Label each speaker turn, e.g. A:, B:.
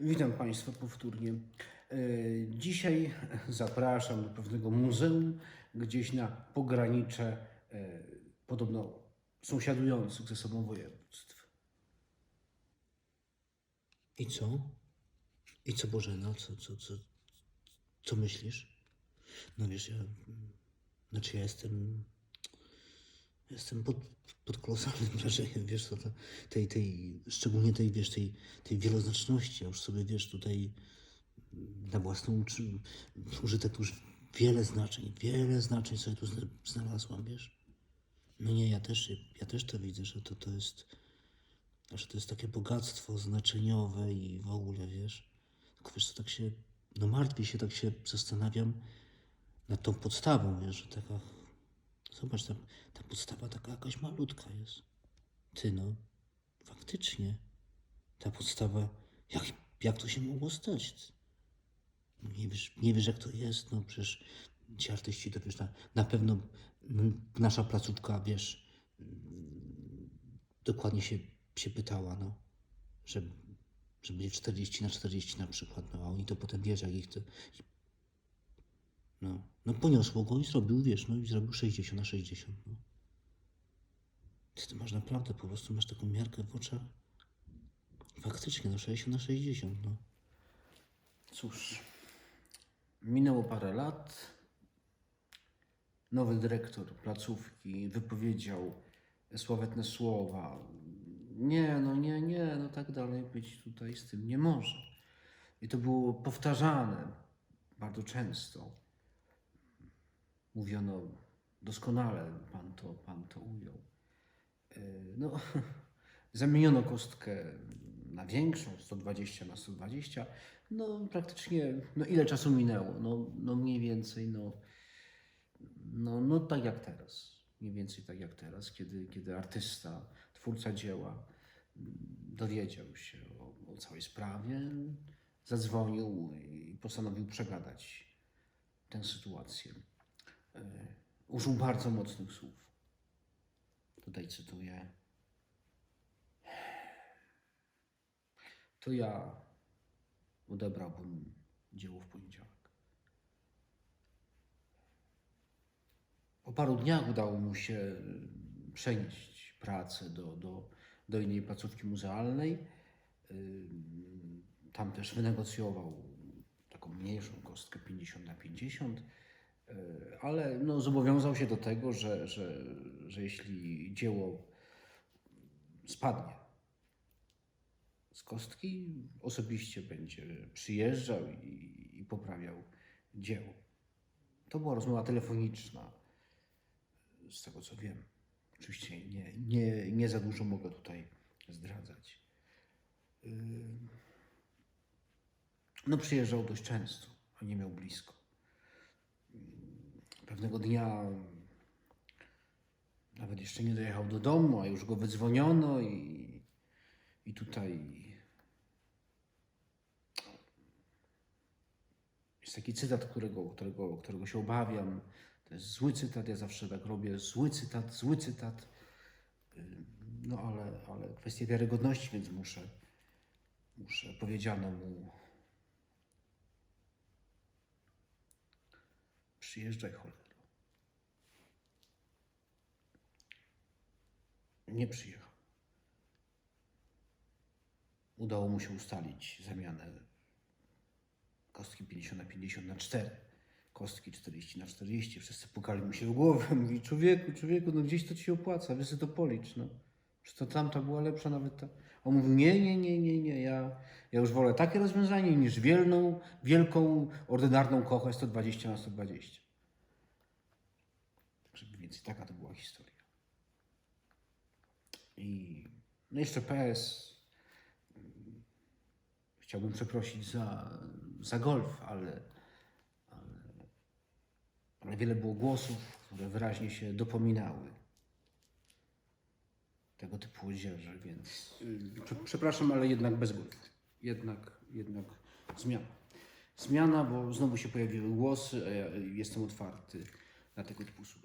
A: Witam Państwa powtórnie. E, Dzisiaj zapraszam do pewnego muzeum gdzieś na pogranicze e, podobno sąsiadujących ze sobą województw.
B: I co? I co Bożena? Co, co, co, co myślisz? No wiesz, ja... mm, Znaczy ja jestem... Jestem pod, pod kolosalnym wrażeniem, wiesz, to, to, tej, tej, szczególnie tej, wiesz, tej, tej wieloznaczności. Ja już sobie, wiesz, tutaj na własną uczy- użytek już wiele znaczeń, wiele znaczeń sobie tu zna- znalazłam, wiesz. No nie, ja też, ja też to widzę, że to, to jest... że to jest takie bogactwo znaczeniowe i w ogóle, wiesz. Tylko wiesz, co tak się, no martwię się, tak się zastanawiam nad tą podstawą, wiesz, że taka, zobacz, ta, ta podstawa taka jakaś malutka jest. Ty no, faktycznie, ta podstawa, jak, jak to się mogło stać? No Nie wiesz, nie wiesz jak to jest, no przecież ci artyści to wiesz, na, na pewno mm, nasza placówka, wiesz, mm, dokładnie się, się pytała, no, że, że będzie 40 na 40 na przykład, no, a oni to potem wiesz, jak ich to, no, no poniosło go i zrobił, wiesz, no i zrobił 60 na 60, no. Ty, ty masz naprawdę, po prostu masz taką miarkę w oczach. Faktycznie, no 60 na 60, no.
A: Cóż, minęło parę lat. Nowy dyrektor placówki wypowiedział sławetne słowa. Nie, no nie, nie, no tak dalej być tutaj z tym nie może. I to było powtarzane bardzo często. Mówiono doskonale, pan to, pan to ujął. Yy, No, zamieniono kostkę na większą, 120 na 120. No, praktycznie, no ile czasu minęło? No, no mniej więcej, no, no, no tak jak teraz. Mniej więcej tak jak teraz, kiedy, kiedy artysta, twórca dzieła mm, dowiedział się o, o całej sprawie, zadzwonił i postanowił przegadać tę sytuację. E, Użył bardzo mocnych słów. Tutaj cytuję. To ja odebrałbym dzieło w poniedziałek. Po paru dniach udało mu się przenieść pracę do, do, do innej placówki muzealnej. Ym, Tam też wynegocjował taką mniejszą kostkę 50 na 50, yy, ale no, zobowiązał się do tego, że, że, że jeśli dzieło spadnie z kostki, osobiście będzie przyjeżdżał i, i poprawiał dzieło. To była rozmowa telefoniczna, z tego co wiem. Oczywiście nie, nie, nie za dużo mogę tutaj zdradzać. Yy, No, przyjeżdżał dość często, a nie miał blisko. Pewnego dnia nawet jeszcze nie dojechał do domu, a już go wydzwoniono i, i tutaj jest taki cytat, którego, którego, którego się obawiam. To jest zły cytat, ja zawsze tak robię. Zły cytat, zły cytat. No ale, ale kwestia wiarygodności, więc muszę, muszę, powiedziano mu przyjeżdżaj cholero. Nie przyjechał. Udało mu się ustalić zamianę kostki 50 na 50 na 4, kostki 40 na 40. Wszyscy pukali mu się w głowę. Mówi, człowieku, człowieku, no gdzieś to ci się opłaca, sobie to policz, no. Czy to tamta była lepsza nawet ta? On mówił, nie, nie, nie, nie, nie, ja, ja już wolę takie rozwiązanie niż wielką, wielką, ordynarną kochę 120 na 120. Więcej taka to była historia. I no jeszcze PS. Chciałbym przeprosić za, za golf, ale, ale, ale wiele było głosów, które wyraźnie się dopominały tego typu odzieży, więc prze- przepraszam, ale jednak bez golfu. Jednak, jednak zmiana. Zmiana, bo znowu się pojawiły głosy, a ja jestem otwarty na tego typu sugestie.